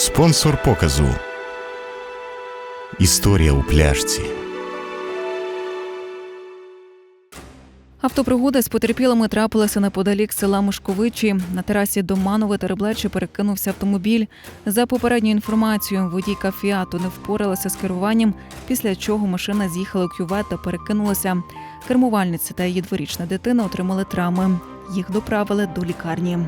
Спонсор показу. Історія у пляшці. Автопригода з потерпілими трапилася неподалік села Мошковичі. На терасі Доманове Тереблечі перекинувся автомобіль. За попередньою інформацією, водійка Фіату не впоралася з керуванням, після чого машина з'їхала у кювет та перекинулася. Кермувальниця та її дворічна дитина отримали травми. Їх доправили до лікарні.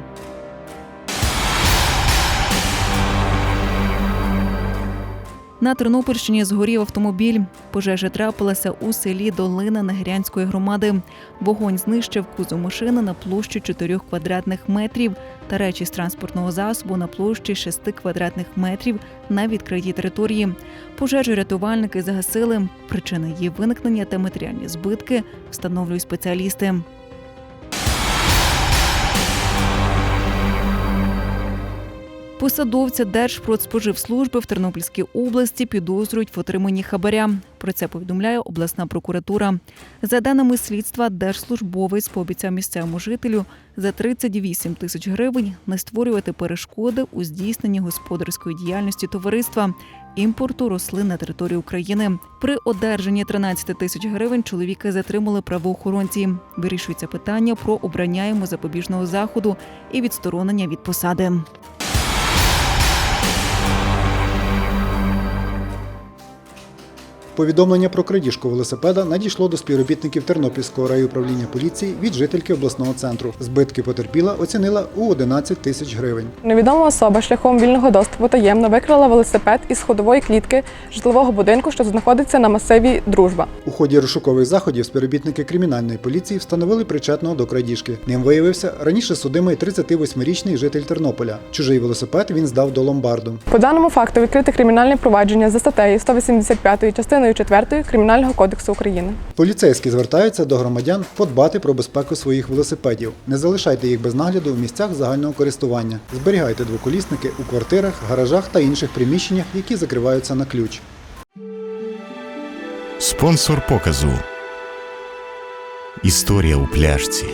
На Тернопільщині згорів автомобіль. Пожежа трапилася у селі Долина Негрянської громади. Вогонь знищив кузов машини на площі 4 квадратних метрів та речі з транспортного засобу на площі 6 квадратних метрів на відкритій території. Пожежу рятувальники загасили. Причини її виникнення та матеріальні збитки встановлюють спеціалісти. Посадовця Держпродспоживслужби в Тернопільській області підозрюють в отриманні хабаря. Про це повідомляє обласна прокуратура. За даними слідства, держслужбовець пообіцяв місцевому жителю за 38 тисяч гривень не створювати перешкоди у здійсненні господарської діяльності товариства імпорту рослин на територію України. При одержанні 13 тисяч гривень чоловіка затримали правоохоронці. Вирішується питання про обрання йому запобіжного заходу і відсторонення від посади. Повідомлення про крадіжку велосипеда надійшло до співробітників Тернопільського райуправління поліції від жительки обласного центру. Збитки потерпіла оцінила у 11 тисяч гривень. Невідома особа шляхом вільного доступу таємно викрала велосипед із ходової клітки житлового будинку, що знаходиться на масиві Дружба. У ході розшукових заходів співробітники кримінальної поліції встановили причетного до крадіжки. Ним виявився раніше судимий 38-річний житель Тернополя. Чужий велосипед він здав до ломбарду. По даному факту відкрите кримінальне провадження за статтею 185 частиною 4 Кримінального кодексу України. Поліцейські звертаються до громадян подбати про безпеку своїх велосипедів. Не залишайте їх без нагляду в місцях загального користування. Зберігайте двоколісники у квартирах, гаражах та інших приміщеннях, які закриваються на ключ. Спонсор показу. Історія у пляшці.